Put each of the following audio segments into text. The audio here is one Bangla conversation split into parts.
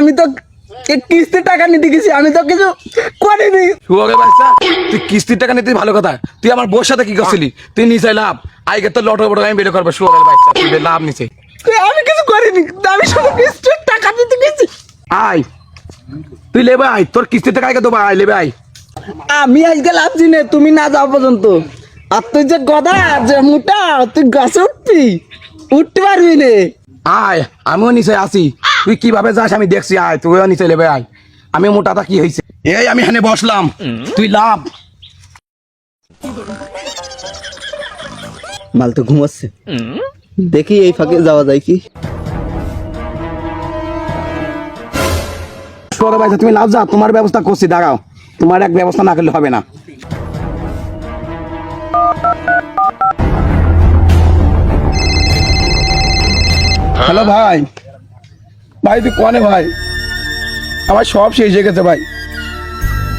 আমি তো টাকা নিতে গেছি আমি তো কিছু করিনি। তুই কিস্তির টাকা নিতে ভালো কথা। তুই আমার বউর সাথে কি করছিলি? তুই লাভ। আইকে তো লটো আমি বের করব তুই লাভ নিচে আমি কিছু করিনি আমি শুধু কিস্তির টাকা দিতে গেছি। আয়। তুই লেবে আয় তোর কিস্তির টাকা আইকে দেবো আয় লেবে আয়। আমি আজকে লাভছি না তুমি না যাও পর্যন্ত। আর তুই যে গদা যে মোটা তুই গাছে উঠবি উঠতে পারবি না। আয় আমিও নিচে আসি তুই কীভাবে যাস আমি দেখছি আয় তুইও নিচে লেবে আয়। আমি মোটাটা কি হয়েছে এই আমি এখানে বসলাম। তুই লাভ। মাল তো ঘুমাচ্ছে। দেখি এই ফাঁকে যাওয়া যায় কি। তুমি লাভ যা তোমার ব্যবস্থা করছি দাঁড়াও। তোমার এক ব্যবস্থা না করলে হবে না। হ্যালো ভাই। ভাই, তুই কনে ভাই? আমার সব শেষ হয়ে গেছে ভাই।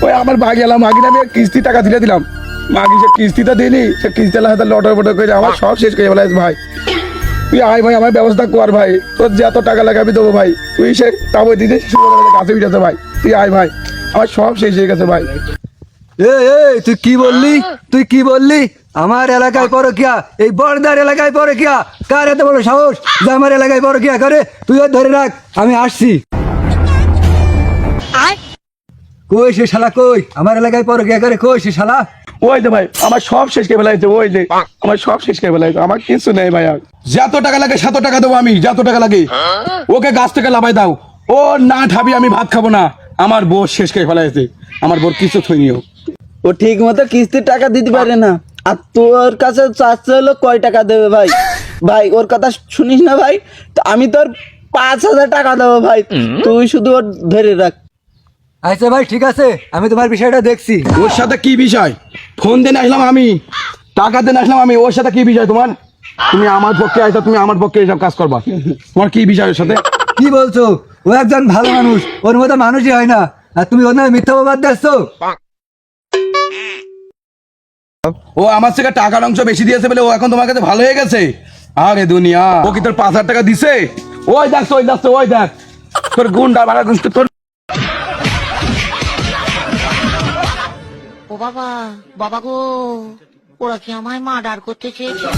ওই আমার বাঘ এলাম মাগির আমি কিস্তি টাকা দিলে দিলাম। মাগি সে কিস্তিটা দিলি, সে কিস্তি হাতে লটর বটর করে আমার সব শেষ করে বলে ভাই। তুই আয় ভাই, আমার ব্যবস্থা কর ভাই। তোর যে এত টাকা লাগে আমি দেবো ভাই। তুই সে তাবই দিতে কাছে উঠেছে ভাই। তুই আয় ভাই, আমার সব শেষ হয়ে গেছে ভাই। এই তুই কি বললি? তুই কি বললি? আমার এলাকায় পরকিয়া এই বর্দার এলাকায় পরকিয়া। কার এত বড় সাহস যে আমার এলাকায় পরকিয়া করে? তুই ওর ধরে রাখ আমি আসছি। কই সে শালা কই? আমার এলাকায় পরকিয়া করে কই সে শালা? ওই যে ভাই আমার সব শেষ করে ফেলাইছে ওই যে আমার সব শেষ করে ফেলাইছে আমার কিছু নেই ভাই যত টাকা লাগে সাত টাকা দেবো আমি যত টাকা লাগে। ওকে গাছ থেকে লাভাই দাও। ও না ঠাবি আমি ভাত খাব না। আমার বউ শেষ করে ফেলাইছে আমার বোর কিছু থইনিও ও ঠিক মতো কিস্তির টাকা দিতে পারে না। আর তোর কাছে চাচ্ছে হলো কয় টাকা দেবে ভাই? ভাই ওর কথা শুনিস না ভাই? তো আমি তোর পাঁচ হাজার টাকা দেবো ভাই। তুই শুধু ওর ধরে রাখ। আচ্ছা ভাই ঠিক আছে। আমি তোমার বিষয়টা দেখছি। ওর সাথে কি বিষয়? ফোন দেন আসলাম আমি। টাকা দেন আসলাম আমি। ওর সাথে কি বিষয় তোমার? তুমি আমার পক্ষে আইসা তুমি আমার পক্ষে এসব কাজ করবা। তোমার কি বিষয় ওর সাথে? কি বলছো? ও একজন ভালো মানুষ। ওর মতো মানুষই হয় না। আর তুমি ওর নামে মিথ্যা বাদ দিচ্ছ? ও আমার থেকে টাকার অংশ বেশি দিয়েছে বলে ও এখন তোমার কাছে ভালো হয়ে গেছে? আরে দুনিয়া। ও কি তোর পাঁচ হাজার টাকা দিছে? ওই দেখ ওই দেখ ওই দেখ। তোর গুন্ডা ভাড়া তোর ও বাবা বাবা গো, ওরা কি আমায় মার্ডার করতে চেয়েছে?